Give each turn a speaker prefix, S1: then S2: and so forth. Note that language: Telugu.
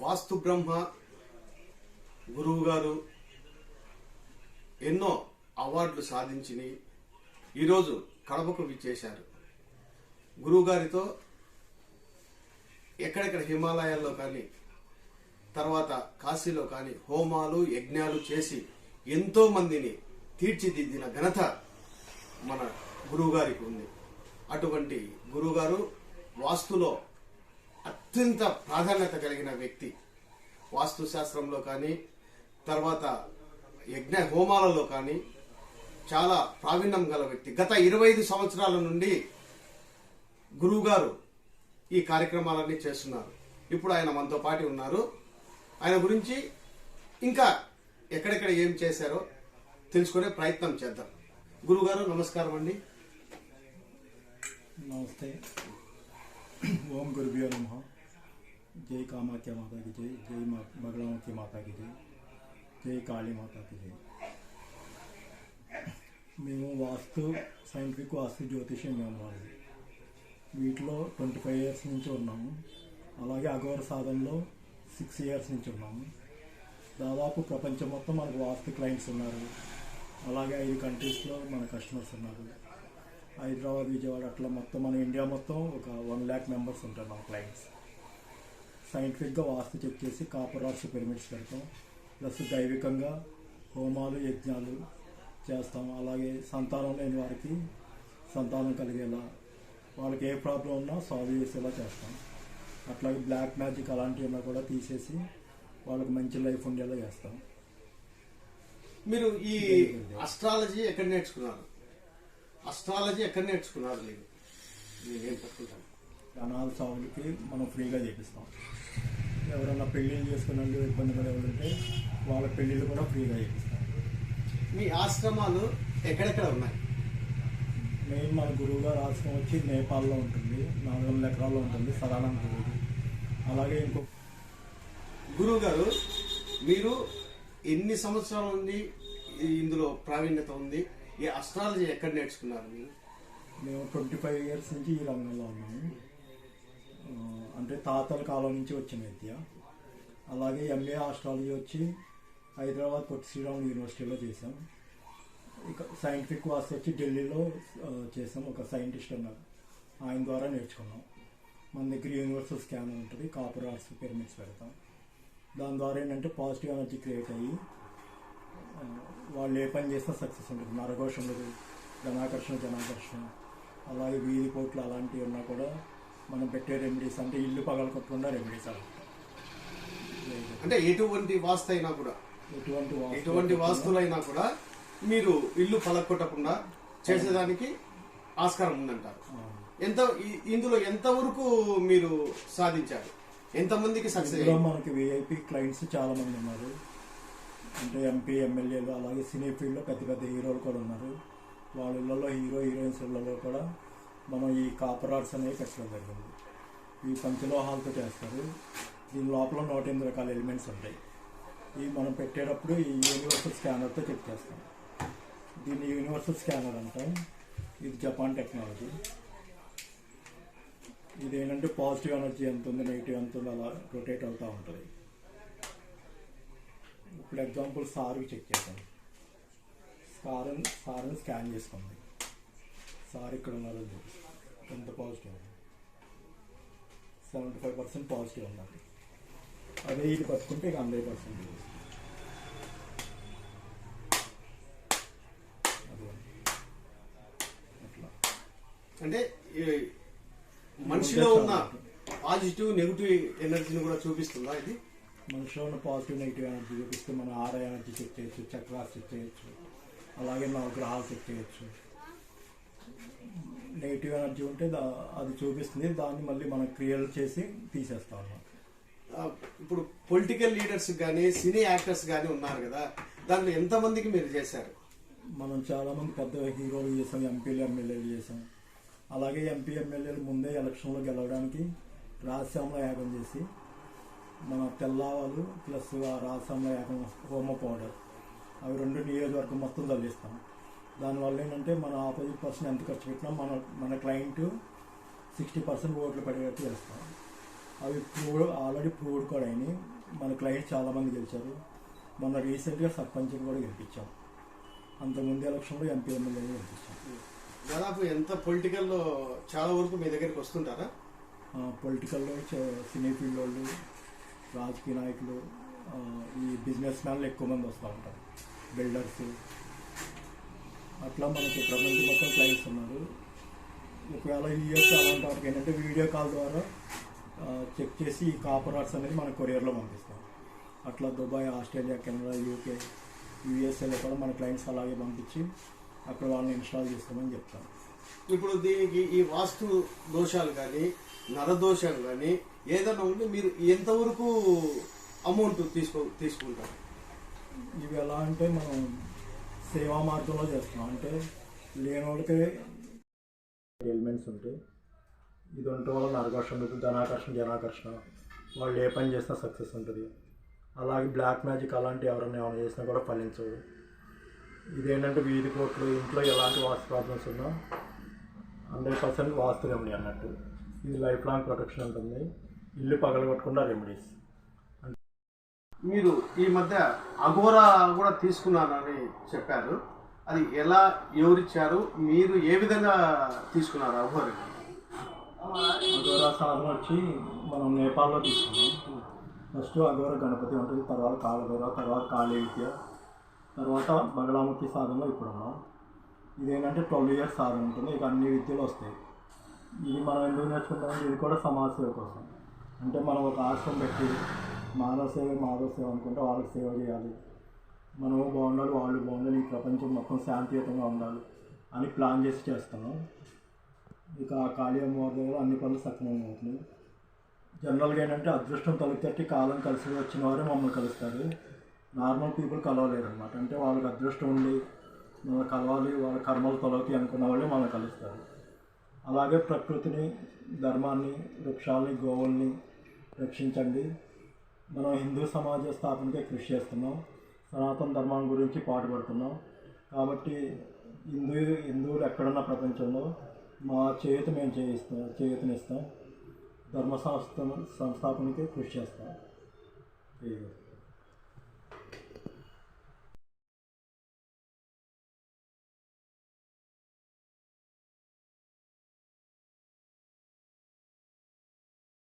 S1: వాస్తు బ్రహ్మ గురువు గారు ఎన్నో అవార్డులు సాధించి ఈరోజు కడపకు విచ్చేశారు. గురువు గారితో ఎక్కడెక్కడ హిమాలయాల్లో కానీ తర్వాత కాశీలో కానీ హోమాలు యజ్ఞాలు చేసి ఎంతో మందిని తీర్చిదిద్దిన ఘనత మన గురువుగారికి ఉంది. అటువంటి గురువుగారు వాస్తులో అత్యంత ప్రాధాన్యత కలిగిన వ్యక్తి. వాస్తు శాస్త్రంలో కానీ తర్వాత యజ్ఞ హోమాలలో కానీ చాలా ప్రావీణ్యం గల వ్యక్తి. గత ఇరవై ఐదు సంవత్సరాల నుండి గురువుగారు ఈ కార్యక్రమాలన్నీ చేస్తున్నారు. ఇప్పుడు ఆయన మనతో పాటు ఉన్నారు. ఆయన గురించి ఇంకా ఎక్కడెక్కడ ఏం చేశారో తెలుసుకునే ప్రయత్నం చేద్దాం. గురువుగారు నమస్కారం అండి.
S2: నమస్తే. ఓం గురుభ్యో నమ. జై కామాఖ్య మాతాకి జై జై మా బగళాముఖి మాతాకి జై జై కాళీ మాతాకి జై. మేము వాస్తు సైంటిఫిక్ వాస్తు జ్యోతిష్యం మేము వాళ్ళది వీటిలో ట్వంటీ ఫైవ్ ఇయర్స్ నుంచి ఉన్నాము. అలాగే అఘోర సాధనలో సిక్స్ ఇయర్స్ నుంచి ఉన్నాము. దాదాపు ప్రపంచం మొత్తం మనకు వాస్తు క్లయింట్స్ ఉన్నారు. అలాగే ఐదు కంట్రీస్లో మన కస్టమర్స్ ఉన్నారు. హైదరాబాద్ విజయవాడ అట్లా మొత్తం మన ఇండియా మొత్తం ఒక వన్ ల్యాక్ మెంబర్స్ ఉంటారు మన క్లయింట్స్ సైంటిఫిక్గా వాస్తు చెక్ చేసి కాపర్ రాడ్స్ పిరమిడ్స్ పెడతాం. ప్లస్ దైవికంగా హోమాలు యజ్ఞాలు చేస్తాం. అలాగే సంతానం లేని వారికి సంతానం కలిగేలా వాళ్ళకి ఏ ప్రాబ్లం ఉన్నా సాల్వ్ చేసేలా చేస్తాం. అట్లాగే బ్లాక్ మ్యాజిక్ అలాంటివి ఉన్నా కూడా తీసేసి వాళ్ళకి మంచి లైఫ్ ఉండేలా చేస్తాం.
S1: మీరు ఈ అస్ట్రాలజీ ఎక్కడ నేర్చుకున్నారు? అస్ట్రాలజీ ఎక్కడ నేర్చుకున్నారు మీరు నేనేం పట్టుకుంటాను.
S2: అనాథ సాగులకి మనం ఫ్రీగా చేపిస్తాం. ఎవరైనా పెళ్ళిళ్ళు చేసుకునే వాళ్ళు ఇబ్బంది పడే వాళ్ళు ఉంటే వాళ్ళ పెళ్ళిళ్ళు కూడా ఫ్రీగా చేపిస్తాం.
S1: మీ ఆశ్రమాలు ఎక్కడెక్కడ ఉన్నాయి?
S2: మెయిన్ మన గురువు గారు ఆశ్రమం వచ్చి నేపాల్లో ఉంటుంది. నాలుగు వందల ఎకరాల్లో ఉంటుంది సదానంద గురువు అలాగే ఇంకో
S1: గురువు గారు మీరు ఎన్ని సంవత్సరాల నుండి ఇందులో ప్రావీణ్యత ఉంది? ఈ అస్ట్రాలజీ ఎక్కడ నేర్చుకున్నారు మీరు?
S2: మేము ట్వంటీ ఫైవ్ ఇయర్స్ నుంచి ఈ రంగంలో ఉన్నాము. అంటే తాతల కాలం నుంచి వచ్చిన విద్య. అలాగే ఎంఏ ఆస్ట్రాలజీ వచ్చి హైదరాబాద్ పొట్టి శ్రీరామ్ యూనివర్సిటీలో చేశాం. ఇక సైంటిఫిక్ వాస్తు వచ్చి ఢిల్లీలో చేసాం ఒక సైంటిస్ట్ ఉన్నారు. ఆయన ద్వారా నేర్చుకున్నాం. మన దగ్గర యూనివర్సల్ స్కాన్ ఉంటుంది. కాపర్ ఆర్ట్స్ పిరమిడ్స్ పెడతాం. దాని ద్వారా ఏంటంటే పాజిటివ్ ఎనర్జీ క్రియేట్ అయ్యి వాళ్ళు ఏ పని చేసినా సక్సెస్ ఉంటుంది. నరఘోషములు ధనాకర్షణ జనాకర్షణ అలాగే వీధి పోట్లు అలాంటివి ఉన్నా కూడా మనం పెట్టే రెమెడీస్ అంటే ఇల్లు పగలకొట్టకుండా రెమెడీస్
S1: అంటే ఎటువంటి వాస్తు అయినా కూడా
S2: ఎటువంటి
S1: ఎటువంటి వాస్తులైనా కూడా మీరు ఇల్లు పలకొట్టకుండా చేసేదానికి ఆస్కారం ఉందంటారు. ఎంత ఇందులో ఎంత వరకు మీరు సాధించారు? ఎంతమందికి సక్సెస్
S2: మనకి విఐపి క్లయింట్స్ చాలా మంది ఉన్నారు. అంటే ఎంపీ ఎమ్మెల్యేలు అలాగే సినీ ఫీల్డ్లో పెద్ద పెద్ద హీరోలు కూడా ఉన్నారు. వాళ్ళ ఇళ్ళలో హీరో హీరోయిన్స్ ఇళ్ళలో కూడా మనం ఈ కాపర్ ఆర్ట్స్ అనేవి పెట్టడం జరిగింది. ఈ పంచలోహాలతో చేస్తారు. దీని లోపల నూట ఎనిమిది రకాల ఎలిమెంట్స్ ఉంటాయి. ఇవి మనం పెట్టేటప్పుడు ఈ యూనివర్సల్ స్కానర్తో చెక్ చేస్తాం. దీన్ని యూనివర్సల్ స్కానర్ అంటాం. ఇది జపాన్ టెక్నాలజీ. ఇది ఏంటంటే పాజిటివ్ ఎనర్జీ ఎంత ఉంది నెగిటివ్ ఎంత ఉంది అలా రొటేట్ అవుతూ ఉంటుంది. ఇప్పుడు ఎగ్జాంపుల్ సార్కి చెక్ చేద్దాం. సార్ సార్ని స్కాన్ చేసుకోండి. సార్ ఇక్కడ ఉన్నారో ఎంత positive seventy five percent positive ఉన్నది అదే ఇది పట్టుకుంటే ఇక హండ్రెడ్ పర్సెంట్
S1: అంటే మనిషిలో ఉన్న పాజిటివ్ నెగిటివ్ ఎనర్జీని కూడా చూపిస్తుందా ఇది?
S2: ఉన్న పాజిటివ్ నెగిటివ్ ఎనర్జీ చూపిస్తే మన ఆర ఎనర్జీ చెక్ చేయొచ్చు చక్రాస్ చెక్ చేయొచ్చు. అలాగే మన గ్రహాలు చెక్ చేయొచ్చు. నెగిటివ్ ఎనర్జీ ఉంటే అది చూపిస్తుంది. దాన్ని మళ్ళీ మనం క్రియేట్ చేసి తీసేస్తాం
S1: ఇప్పుడు పొలిటికల్ లీడర్స్ కానీ సినీ యాక్టర్స్ కానీ ఉన్నారు కదా దాంట్లో ఎంతమందికి మీరు చేశారు?
S2: మనం చాలా మంది పెద్ద హీరోలు చేసాం ఎంపీలు ఎమ్మెల్యేలు చేసాం. అలాగే ఎంపీ ఎమ్మెల్యేలు ముందే ఎలక్షన్లో గెలవడానికి రాజశ్యామల యాగం చేసి మన తెల్లవాళ్ళు ప్లస్ ఆ రాజశ్యామల యాగం హోమ పౌడర్. అవి రెండు నియోజకవర్గం మొత్తం చల్లిస్తాం. దానివల్ల ఏంటంటే మన ఆపోజిట్ పర్సన్ ఎంత ఖర్చు పెట్టినా మన మన క్లయింట్ సిక్స్టీ పర్సెంట్ ఓట్లు పడేటట్టు చేస్తాం. అవి ప్రూవ్ ఆల్రెడీ ప్రూవ్డ్ కూడా అయినాయి. మన క్లయింట్ చాలామంది గెలిచారు. మొన్న రీసెంట్గా సర్పంచ్ని కూడా గెలిపించాం. అంతకుముందు ఎలక్షన్లో ఎంపీ ఎమ్మెల్యేని గెలిపించాం.
S1: దాదాపు ఎంత పొలిటికల్లో చాలా వరకు మీ దగ్గరికి వస్తుంటారా?
S2: పొలిటికల్లో సినీ ఫీల్డ్ వాళ్ళు రాజకీయ నాయకులు ఈ బిజినెస్ మ్యాన్లు ఎక్కువ మంది వస్తూ ఉంటారు. బిల్డర్స్ అట్లా మనకి ప్రపంచం మొత్తం క్లయింట్స్ ఉన్నారు. ఒకవేళ ఈ ఇయర్స్ అలాంటి వాటికి ఏంటంటే వీడియో కాల్ ద్వారా చెక్ చేసి ఈ కాపర్ ఆర్ట్స్ అనేది మన కొరియర్లో పంపిస్తాం. అట్లా దుబాయ్ ఆస్ట్రేలియా కెనడా యూకే యూఎస్ఏలో కూడా మన క్లయింట్స్ అలాగే పంపించి అక్కడ వాళ్ళని ఇన్స్టాల్ చేస్తామని చెప్తాం.
S1: ఇప్పుడు దీనికి ఈ వాస్తు దోషాలు కానీ నరదోషాలు కానీ ఏదైనా ఉంటే మీరు ఎంతవరకు అమౌంట్ తీసుకో తీసుకుంటారు?
S2: ఇవి ఎలా అంటే మనం సేవా మార్గంలో చేస్తున్నాం. అంటే లేని వాళ్ళకి ఎలిమెంట్స్ ఉంటాయి ఇది ఉండటం వల్ల నరకర్షణ ఉంటుంది ధనాకర్షణ జనాకర్షణ. వాళ్ళు ఏ పని చేసినా సక్సెస్ ఉంటుంది. అలాగే బ్లాక్ మ్యాజిక్ అలాంటి ఎవరైనా ఏమైనా చేసినా కూడా ఫలించదు ఇదేంటంటే వీధి కోట్లు ఇంట్లో ఎలాంటి వాస్తు ప్రాబ్లమ్స్ ఉన్నా హండ్రెడ్ పర్సెంట్ వాస్తు రెమెడీ అన్నట్టు. ఇది లైఫ్ లాంగ్ ప్రొటెక్షన్ ఉంటుంది ఇల్లు పగలగొట్టకుండా రెమెడీస్
S1: మీరు ఈ మధ్య అఘోరా కూడా తీసుకున్నారని చెప్పారు. అది ఎలా ఎవరిచ్చారు? మీరు ఏ విధంగా తీసుకున్నారు అఘోరా?
S2: అఘోరా సాధన వచ్చి మనం నేపాల్లో తీసుకున్నాం. ఫస్ట్ అఘోర గణపతి ఉంటుంది తర్వాత కాలగోర తర్వాత కాళీ విద్య తర్వాత బగలాముఖి సాధనలో ఇప్పుడు ఉన్నాం ఇదేంటంటే ట్వెల్వ్ ఇయర్స్ సాధన ఉంటుంది ఇక అన్ని విద్యలు వస్తాయి. ఇది మనం ఎందుకు నేర్చుకుంటామంటే ఇది కూడా సమాజ సేవ కోసం. అంటే మనం ఒక ఆశ్రమం పెట్టి మానవ సేవ మాధవ సేవ అనుకుంటే వాళ్ళకి సేవ చేయాలి. మనము బాగుండాలి వాళ్ళు బాగుండాలి ఈ ప్రపంచం మొత్తం శాంతియుతంగా ఉండాలి అని ప్లాన్ చేసి చేస్తున్నాం ఇక ఆ కాళీ అమ్మవారి దగ్గర అన్ని పనులు సక్రమంగా అవుతున్నాయి. జనరల్గా ఏంటంటే అదృష్టం తలుపు తట్టి కాలం కలిసి వచ్చిన వారే మమ్మల్ని కలుస్తారు. నార్మల్ పీపుల్ కలవలేరు అనమాట అంటే వాళ్ళకి అదృష్టం ఉండి మనం కలవాలి వాళ్ళ కర్మలు తొలగుతాయి అనుకున్న వాళ్ళే మనల్ని కలుస్తారు. అలాగే ప్రకృతిని ధర్మాన్ని వృక్షాలని గోవుల్ని రక్షించండి. మనం హిందూ సమాజ స్థాపనకే కృషి చేస్తున్నాం. సనాతన ధర్మం గురించి పాటుపడుతున్నాం కాబట్టి హిందూ హిందువులు ఎక్కడున్న ప్రపంచంలో మా చేతి మేము చేయిస్తాం చేయుతనిస్తాం. ధర్మ సంస్థ సంస్థాపనకి కృషి చేస్తాం.